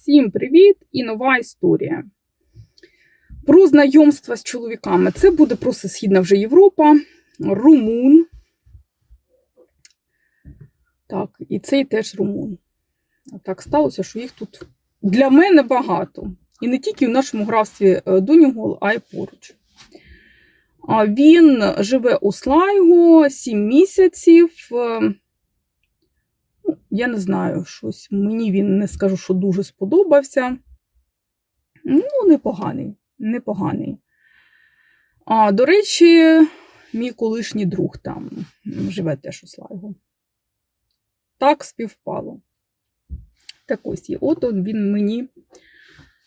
Всім привіт і нова історія. Про знайомство з чоловіками. Це буде просто Східна вже Європа, румун. Так, і цей теж румун. Так сталося, що їх тут для мене багато. І не тільки в нашому графстві е, Дунігол, а й поруч. Він живе у Слайго 7 місяців. Я не знаю, щось мені він не скажу, що дуже сподобався. Ну, непоганий, непоганий. А, до речі, мій колишній друг там живе теж у Слайгу. Так співпало. Так ось є. От він мені,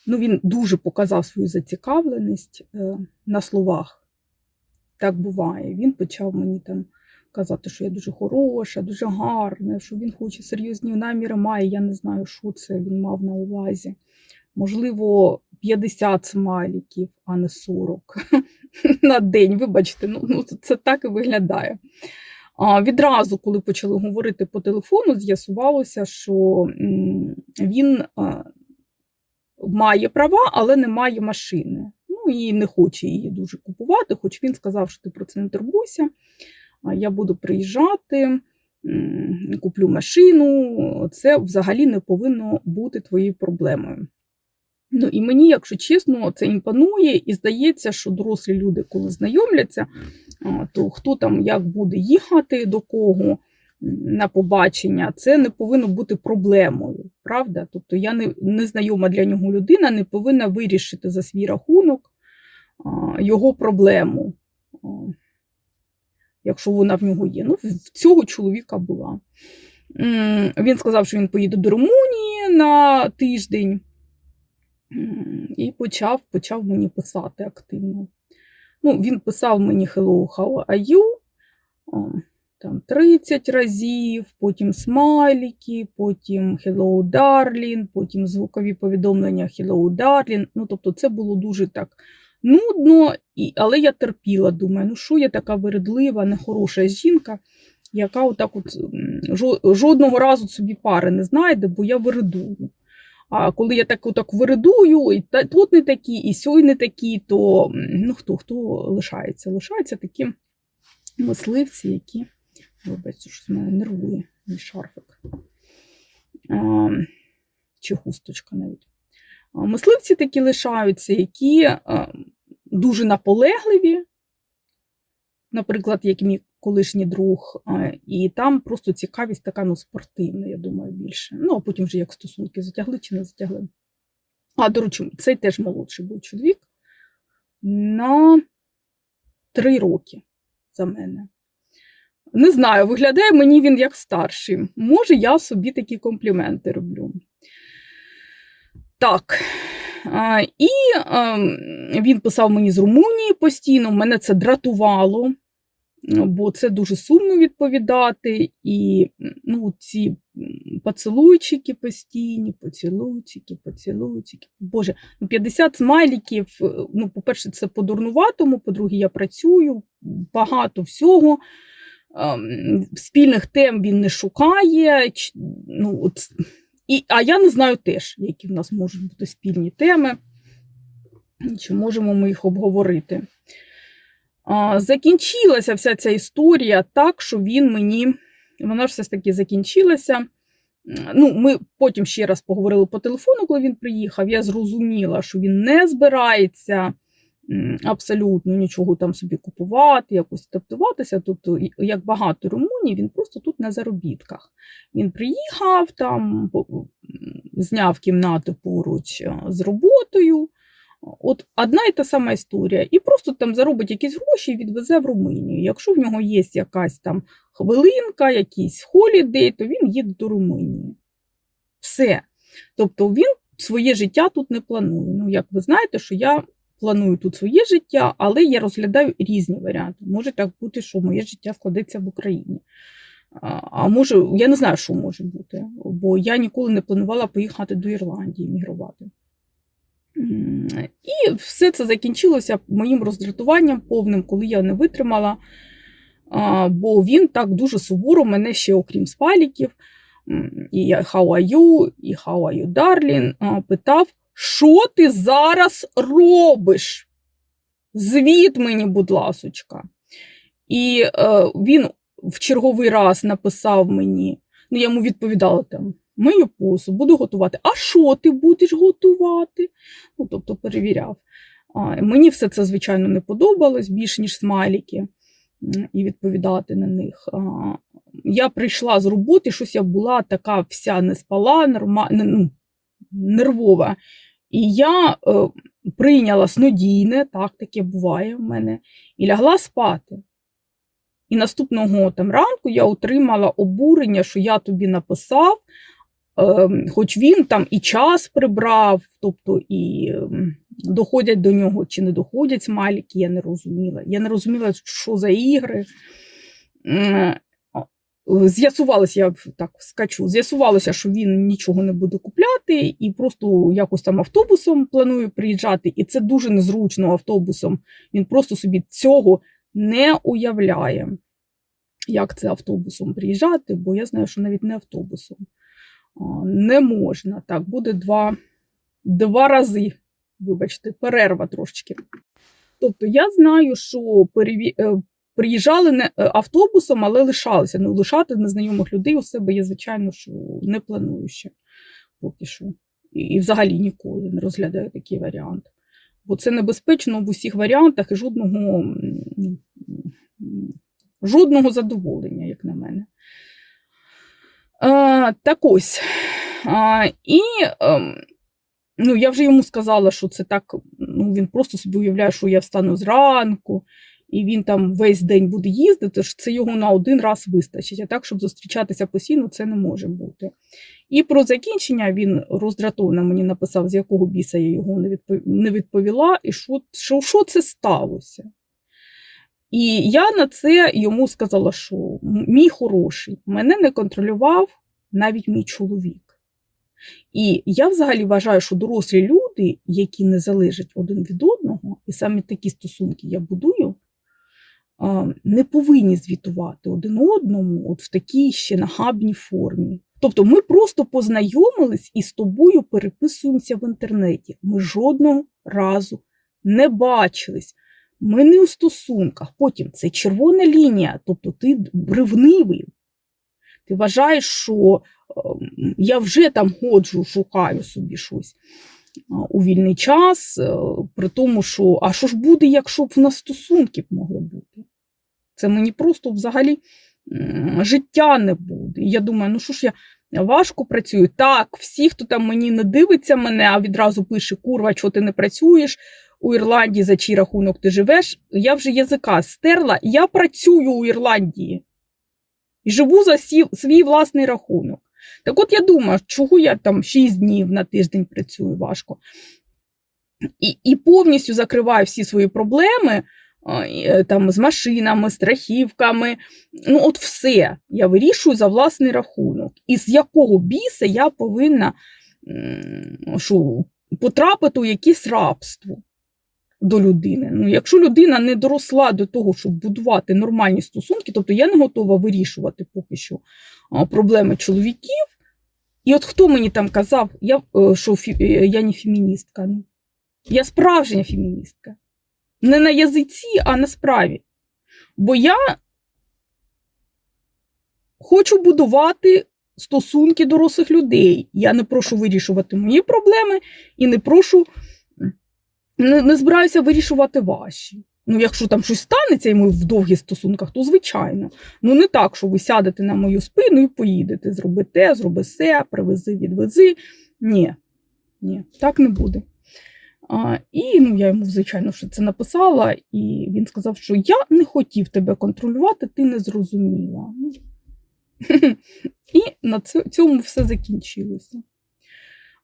ну, він дуже показав свою зацікавленість е, на словах. Так буває. Він почав мені там казати, що я дуже хороша, дуже гарна, що він хоче серйозні наміри має. Я не знаю, що це він мав на увазі. Можливо, 50 смайліків, а не 40 на день. Вибачте, ну, ну це так і виглядає. А відразу, коли почали говорити по телефону, з'ясувалося, що він має права, але не має машини. Ну і не хоче її дуже купувати, хоч він сказав, що ти про це не турбуйся. Я буду приїжджати, куплю машину. Це взагалі не повинно бути твоєю проблемою. Ну і мені, якщо чесно, це імпонує, і здається, що дорослі люди, коли знайомляться, то хто там як буде їхати до кого на побачення, це не повинно бути проблемою. Правда? Тобто я не, не знайома для нього людина, не повинна вирішити за свій рахунок його проблему. Якщо вона в нього є. Ну, в цього чоловіка була. Він сказав, що він поїде до Румунії на тиждень. І почав, почав мені писати активно. Ну, він писав мені Hello, how are you? Там 30 разів, потім смайлики, потім Hello, darling, потім звукові повідомлення Hello, darling. Ну, тобто, це було дуже так нудно, але я терпіла. Думаю, ну що я така вередлива, нехороша жінка, яка отак от жодного разу собі пари не знайде, бо я вередую. А коли я так отак виридую, і тут не такі, і сьой не такі, то ну, хто, хто лишається? Лишаються такі мисливці, які, вибачте, щось мене нервує, мій шарфик. А, чи хусточка навіть. Мисливці такі лишаються, які дуже наполегливі, наприклад, як мій колишній друг, і там просто цікавість така ну, спортивна, я думаю, більше. Ну, а потім вже як стосунки затягли чи не затягли. А, до речі, цей теж молодший був чоловік на три роки за мене. Не знаю, виглядає мені він як старший. Може, я собі такі компліменти роблю. Так. І ем, він писав мені з Румунії постійно, мене це дратувало, бо це дуже сумно відповідати. І ну, ці поцілуйчики постійні, поцілуйчики, поцілуйчики. Боже, ну 50 смайліків. е, Ну, по-перше, це по-дурнуватому, по-друге, я працюю, багато всього. Ем, Спільних тем він не шукає. Ну, і, а я не знаю теж, які в нас можуть бути спільні теми, чи можемо ми їх обговорити. А, закінчилася вся ця історія так, що він мені, вона ж все ж таки закінчилася. Ну, ми потім ще раз поговорили по телефону, коли він приїхав. Я зрозуміла, що він не збирається абсолютно нічого там собі купувати, якось адаптуватися. Тобто, як багато румунів, він просто тут на заробітках. Він приїхав там, зняв кімнату поруч е, з роботою. От одна і та сама історія. І просто там заробить якісь гроші і відвезе в Румунію. Якщо в нього є якась там хвилинка, якийсь холідей, то він їде до Румунії. Все. Тобто він своє життя тут не планує. Ну, як ви знаєте, що я планую тут своє життя, але я розглядаю різні варіанти. Може так бути, що моє життя складеться в Україні. А може, я не знаю, що може бути, бо я ніколи не планувала поїхати до Ірландії мігрувати. І все це закінчилося моїм роздратуванням повним, коли я не витримала, бо він так дуже суворо мене ще, окрім спаліків, і how are you, і how are you, darling, питав, що ти зараз робиш? Звіт мені, будь ласочка. І е, він в черговий раз написав мені, ну я йому відповідала там. Мию посуд, буду готувати. А що ти будеш готувати? Ну, тобто перевіряв. А, мені все це, звичайно, не подобалось більш ніж смайліки і відповідати на них. А, я прийшла з роботи, щось я була така вся не спала, норма, ну, нервова. І я е, прийняла снодійне, так таке буває в мене, і лягла спати. І наступного там ранку я отримала обурення, що я тобі написав, ем, хоч він там і час прибрав, тобто і ем, доходять до нього чи не доходять смайлики, я не розуміла. Я не розуміла, що за ігри. З'ясувалося, я так скачу, з'ясувалося, що він нічого не буде купляти, і просто якось там автобусом планує приїжджати, і це дуже незручно автобусом. Він просто собі цього не уявляє, як це автобусом приїжджати, бо я знаю, що навіть не автобусом. Не можна. Так, буде два, два рази, вибачте, перерва трошечки. Тобто я знаю, що е, приїжджали не е, автобусом, але лишалися. Ну, лишати незнайомих людей у себе я, звичайно, що не планую ще поки що. І, і взагалі ніколи не розглядаю такий варіант. Бо це небезпечно в усіх варіантах і жодного, жодного задоволення, як на мене. А, так ось. А, і ем, ну, я вже йому сказала, що це так, ну, він просто собі уявляє, що я встану зранку, і він там весь день буде їздити, це його на один раз вистачить. А так, щоб зустрічатися постійно, це не може бути. І про закінчення він роздратовано мені написав, з якого біса я його не відповіла, і що, що, що це сталося. І я на це йому сказала, що мій хороший, мене не контролював навіть мій чоловік. І я взагалі вважаю, що дорослі люди, які не залежать один від одного, і саме такі стосунки я будую, не повинні звітувати один одному от в такій ще нахабній формі. Тобто ми просто познайомились і з тобою переписуємося в інтернеті. Ми жодного разу не бачились. Ми не у стосунках. Потім це червона лінія, тобто ти ревнивий. Ти вважаєш, що ем, я вже там ходжу, шукаю собі щось у вільний час, е, при тому, що а що ж буде, якщо б в нас стосунки могли бути? Це мені просто взагалі життя не буде. І я думаю, ну що ж я важко працюю. Так, всі, хто там мені не дивиться мене, а відразу пише, курва, чого ти не працюєш, у Ірландії за чий рахунок ти живеш, я вже язика стерла, я працюю у Ірландії і живу за свій власний рахунок. Так от я думаю, чого я там 6 днів на тиждень працюю важко. І, і повністю закриваю всі свої проблеми там, з машинами, страхівками. Ну, от все я вирішую за власний рахунок. І з якого біса я повинна що, потрапити у якесь рабство до людини. Ну, якщо людина не доросла до того, щоб будувати нормальні стосунки, тобто я не готова вирішувати поки що проблеми чоловіків. І от хто мені там казав, я, е, що е, я не феміністка. Ну, я справжня феміністка. Не на язиці, а на справі. Бо я хочу будувати стосунки дорослих людей. Я не прошу вирішувати мої проблеми і не прошу, не, не збираюся вирішувати ваші. Ну, якщо там щось станеться, і ми в довгих стосунках, то звичайно. Ну, не так, що ви сядете на мою спину і поїдете. Зроби те, зроби се, привези, відвези. Ні, ні, так не буде. А, і ну, я йому, звичайно, що це написала, і він сказав, що я не хотів тебе контролювати, ти не зрозуміла. Ну, І на цьому все закінчилося.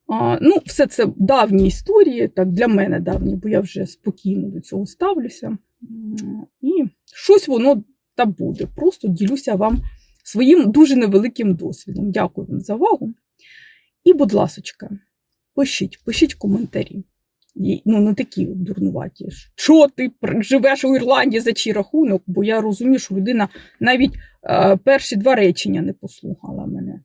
А, ну, все це давні історії, так, для мене давні, бо я вже спокійно до цього ставлюся. І щось воно та буде. Просто ділюся вам своїм дуже невеликим досвідом. Дякую вам за увагу. І, будь ласочка, пишіть, пишіть коментарі. Ну, не такі дурнуваті. Що ти живеш у Ірландії за чий рахунок? Бо я розумію, що людина навіть е, перші два речення не послухала мене.